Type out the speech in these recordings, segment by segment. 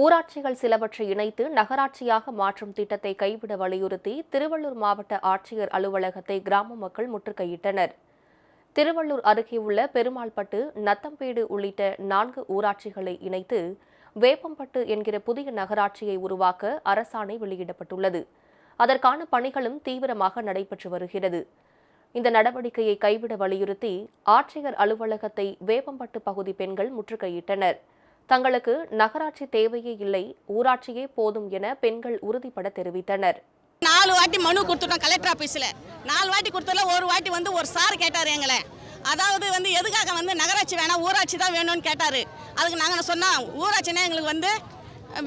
ஊராட்சிகள் சிலவற்றை இணைத்து நகராட்சியாக மாற்றும் திட்டத்தை கைவிட வலியுறுத்தி திருவள்ளூர் மாவட்ட ஆட்சியர் அலுவலகத்தை கிராம மக்கள் முற்றுகையிட்டனர். திருவள்ளூர் அருகே உள்ள பெருமாள்பட்டு நத்தம்பேடு உள்ளிட்ட நான்கு ஊராட்சிகளை இணைத்து வேப்பம்பட்டு என்கிற புதிய நகராட்சியை உருவாக்க அரசாணை வெளியிடப்பட்டுள்ளது. அதற்கான பணிகளும் தீவிரமாக நடைபெற்று வருகிறது. இந்த நடவடிக்கையை கைவிட வலியுறுத்தி ஆட்சியர் அலுவலகத்தை வேப்பம்பட்டு பகுதி பெண்கள் முற்றுகையிட்டனர். தங்களுக்கு நகராட்சி தேவையே இல்லை ஊராட்சியே போதும் என பெண்கள் உறுதிபட தெரிவித்தனர். நாலு வாட்டி மனு கொடுத்துட்டோம் கலெக்டர் ஆஃபீஸில் நாலு வாட்டி கொடுத்ததுல ஒரு வாட்டி வந்து ஒரு சார் கேட்டார் எங்களை. அதாவது வந்து எதுக்காக வந்து நகராட்சி வேணாம் ஊராட்சி தான் வேணும்னு கேட்டார். அதுக்கு நாங்கள் சொன்னோம் ஊராட்சினா எங்களுக்கு வந்து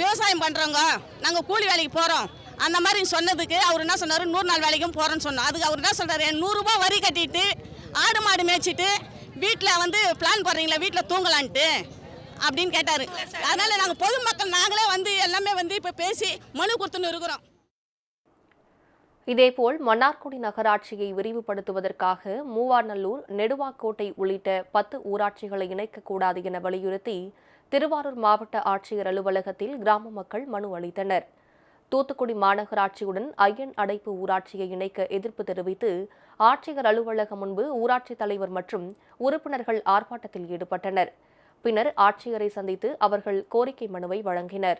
விவசாயம் பண்ணுறோங்க நாங்கள் கூலி வேலைக்கு போகிறோம் அந்த மாதிரி சொன்னதுக்கு அவர் என்ன சொன்னார் நூறு நாள் வேலைக்கும் போகிறோன்னு சொன்னோம் அதுக்கு அவர் என்ன சொல்கிறார் நூறுரூபா வரி கட்டிட்டு ஆடு மாடு மேய்ச்சிட்டு வீட்டில் வந்து பிளான் போடுறீங்களா வீட்டில் தூங்கலான்ட்டு? அப்படின்னு கேட்டார். அதனால் நாங்கள் பொதுமக்கள் நாங்களே வந்து எல்லாமே வந்து இப்போ பேசி மனு கொடுத்துன்னு இருக்கிறோம். இதேபோல் மன்னார்குடி நகராட்சியை விரிவுபடுத்துவதற்காக மூவார்நல்லூர் நெடுவாக்கோட்டை உள்ளிட்ட பத்து ஊராட்சிகளை இணைக்கக்கூடாது என வலியுறுத்தி திருவாரூர் மாவட்ட ஆட்சியர் அலுவலகத்தில் கிராம மக்கள் மனு அளித்தனர். தூத்துக்குடி மாநகராட்சியுடன் ஐயன் அடைப்பு ஊராட்சியை இணைக்க எதிர்ப்பு தெரிவித்து ஆட்சியர் அலுவலகம் முன்பு ஊராட்சி தலைவர் மற்றும் உறுப்பினர்கள் ஆர்ப்பாட்டத்தில் ஈடுபட்டனர். பின்னர் ஆட்சியரை சந்தித்து அவர்கள் கோரிக்கை மனுவை வழங்கினர்.